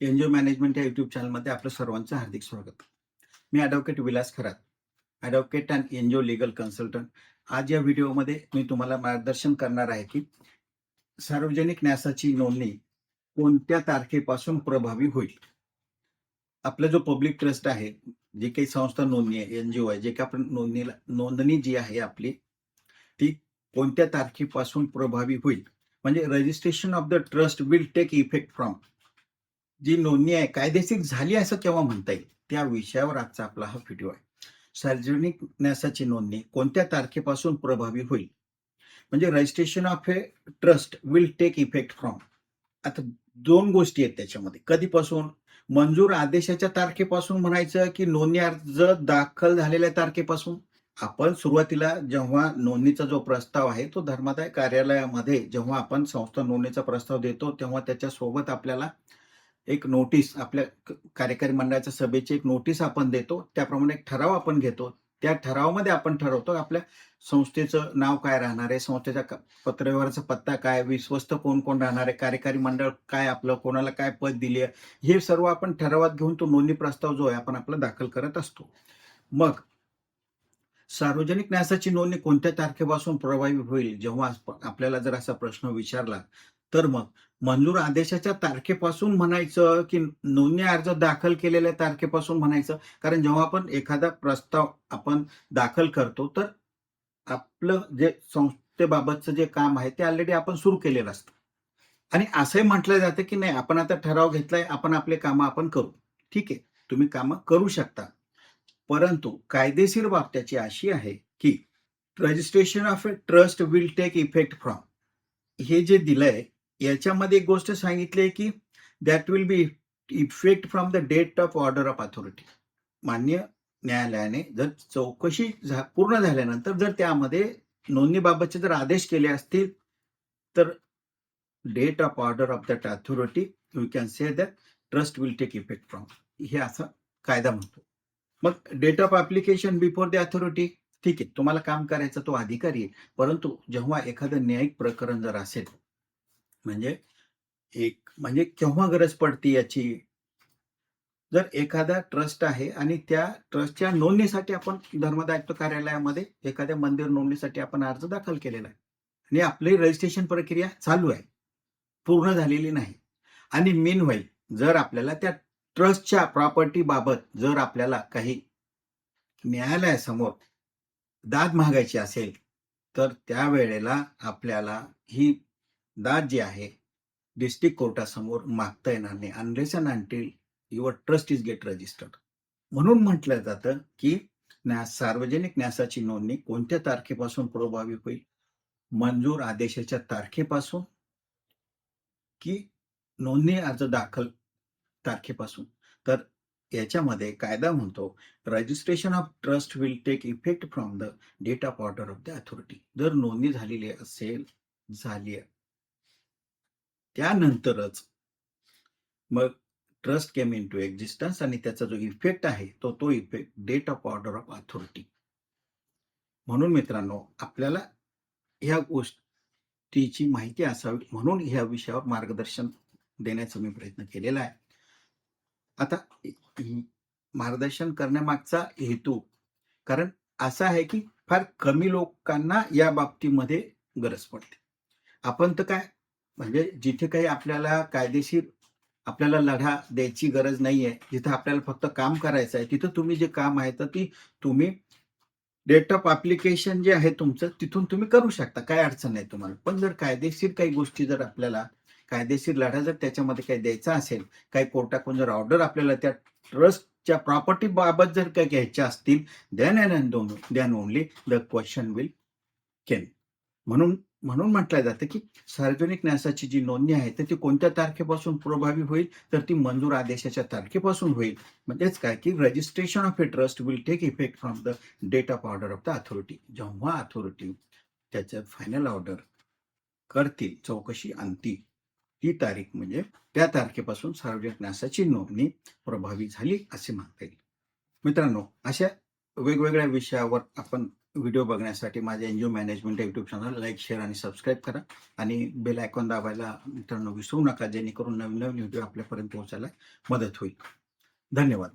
NGO management या YouTube चॅनलमध्ये आपलं सर्वांचं हार्दिक स्वागत. मी advocate Vilas Kharat advocate and NGO legal consultant आज या व्हिडिओमध्ये मी तुम्हाला मार्गदर्शन करणार आहे की सार्वजनिक न्यासाची नोंदणी कोणत्या तारखेपासून प्रभावी होईल? आपला जो पब्लिक ट्रस्ट आहे जे काही संस्था नोंदणी आहे एनजीओ आहे जे काही आपण नोंदणीला नोंदणी जी आहे आपली ती कोणत्या तारखेपासून प्रभावी होईल? म्हणजे registration of the trust will take effect from जी नोंदणी आहे कायदेशीर झाली असं केव्हा म्हणता येईल? त्या विषयावर आजचा आपला हा व्हिडिओ आहे. सार्वजनिक न्यासाची नोंदणी कोणत्या तारखेपासून प्रभावी होईल? म्हणजे registration of a trust will take effect from आता दोन गोष्टी आहेत त्याच्यामध्ये. कधीपासून? मंजूर आदेशाच्या तारखेपासून म्हणायचं की नोंदणी अर्ज दाखल झालेल्या तारखेपासून? आपण सुरुवातीला जेव्हा नोंदणीचा जो प्रस्ताव आहे तो धर्मादाय कार्यालयामध्ये जेव्हा आपण संस्था नोंदणीचा प्रस्ताव देतो तेव्हा त्याच्यासोबत आपल्याला एक नोटीस आपल्या कार्यकारी मंडळाच्या सभेची एक नोटीस आपण देतो. त्याप्रमाणे एक ठराव आपण घेतो. त्या ठरावामध्ये आपण ठरवतो आपल्या संस्थेचं नाव काय राहणार आहे? संस्थेच्या पत्रव्यवहाराचा पत्ता काय? विश्वस्त कोण कोण राहणार आहे? कार्यकारी मंडळ काय आपलं? कोणाला काय पद दिली आहे? हे सर्व आपण ठरावात घेऊन तो नोंदणी प्रस्ताव जो आहे आपण आपला दाखल करत असतो. मग सार्वजनिक न्यासाची नोंदणी कोणत्या तारखेपासून प्रभावी होईल? जेव्हा आपल्याला जर असा प्रश्न विचारला तर मग मंजूर आदेशाच्या तारखेपासून म्हणायचं की नोंदणी अर्ज दाखल केलेल्या तारखेपासून म्हणायचं? कारण जेव्हा आपण एखादा प्रस्ताव आपण दाखल करतो तर आपलं जे संस्थेबाबतचं जे काम आहे ते ऑलरेडी आपण सुरू केलेलं असतं. आणि असंही म्हटलं जातं की नाही आपण आता ठराव घेतलाय आपण आपले कामं आपण करू. ठीक आहे तुम्ही कामं करू शकता. परंतु कायदेशीर बाब त्याची अशी आहे की registration of a trust will take effect from हे जे दिलंय याच्यामध्ये एक गोष्ट सांगितली आहे की that will be effect from the date of order of authority मान्य न्यायालयाने जर चौकशी झा- पूर्ण झाल्यानंतर जर त्यामध्ये नोंदणीबाबतचे जर आदेश केले असतील तर date of order of that authority you can say that trust will take effect from हे असा कायदा म्हणतो. मग date of application before the authority ठीक आहे तुम्हाला काम करायचा तो अधिकारी आहे परंतु जेव्हा एखादं न्यायिक प्रकरण जर असेल म्हणजे एक म्हणजे केव्हा गरज पडते याची? जर एखादा ट्रस्ट आहे आणि त्या ट्रस्टच्या नोंदणीसाठी आपण धर्मदायित्व कार्यालयामध्ये एखाद्या मंदिर नोंदणीसाठी आपण अर्ज दाखल केलेला आहे आणि आपली रजिस्ट्रेशन प्रक्रिया चालू आहे पूर्ण झालेली नाही आणि मीन व्हाईल जर आपल्याला त्या ट्रस्टच्या प्रॉपर्टी बाबत जर आपल्याला काही न्यायालयासमोर दाद मागायची असेल तर त्यावेळेला आपल्याला ही दाद जी आहे डिस्ट्रिक्ट कोर्टासमोर मागता येणार नाही unless and until your trust is get registered म्हणून म्हटलं जातं की न्यास सार्वजनिक न्यासाची नोंदणी कोणत्या तारखेपासून प्रभावी होईल? मंजूर आदेशाच्या तारखेपासून की नोंदणी अर्ज दाखल तारखेपासून? तर याच्यामध्ये कायदा म्हणतो registration of trust will take effect from the date of order of the authority जर नोंदणी झालेली असेल झाली त्यानंतरच मग trust came into existence आणि त्याचा जो इफेक्ट आहे तो तो effect date of order of authority म्हणून मित्रांनो आपल्याला ह्या गोष्टीची माहिती असावी म्हणून ह्या विषयावर मार्गदर्शन देण्याचा मी प्रयत्न केलेला आहे. आता मार्गदर्शन करण्यामागचा हेतू कारण असा आहे की फार कमी लोकांना या बाबतीमध्ये गरज पडते. आपण तर काय म्हणजे जिथे काही आपल्याला कायदेशीर आपल्याला लढा द्यायची गरज नाहीये जिथे आपल्याला फक्त काम करायचं आहे तिथं तुम्ही जे काम आहे तर ती तुम्ही डेट ऑफ अप्लिकेशन जे आहे तुमचं तिथून तुम्ही करू शकता. काय अडचण नाही तुम्हाला. पण जर कायदेशीर काही गोष्टी जर आपल्याला कायदेशीर लढा जर त्याच्यामध्ये काही द्यायचा असेल काही कोर्टाकडून जर ऑर्डर आपल्याला त्या ट्रस्टच्या प्रॉपर्टी बाबत जर काही घ्यायच्या असतील then and then only the question will can म्हणून म्हणून म्हटलं जातं की सार्वजनिक न्यासाची जी नोंदणी आहे तर ती कोणत्या तारखेपासून प्रभावी होईल? तर ती मंजूर आदेशाच्या तारखेपासून होईल. म्हणजेच काय की registration of a trust will take effect from the date of order of the authority जेव्हा अथॉरिटी त्याचं फायनल ऑर्डर करतील चौकशी आणतील ही तारीख म्हणजे त्या तारखेपासून सार्वजनिक न्यासाची नोंदणी प्रभावी झाली असे म्हणता येईल. मित्रांनो अशा वेगवेगळ्या विषयावर आपण व्हिडिओ बघण्यासाठी माझे N G O management YouTube channel like share आणि सबस्क्राईब करा. आणि बेल आयकॉन दाबायला मित्रांनो विसरू नका जेणेकरून नवीन नवीन व्हिडिओ आपल्यापर्यंत पोहोचायला मदत होईल. धन्यवाद.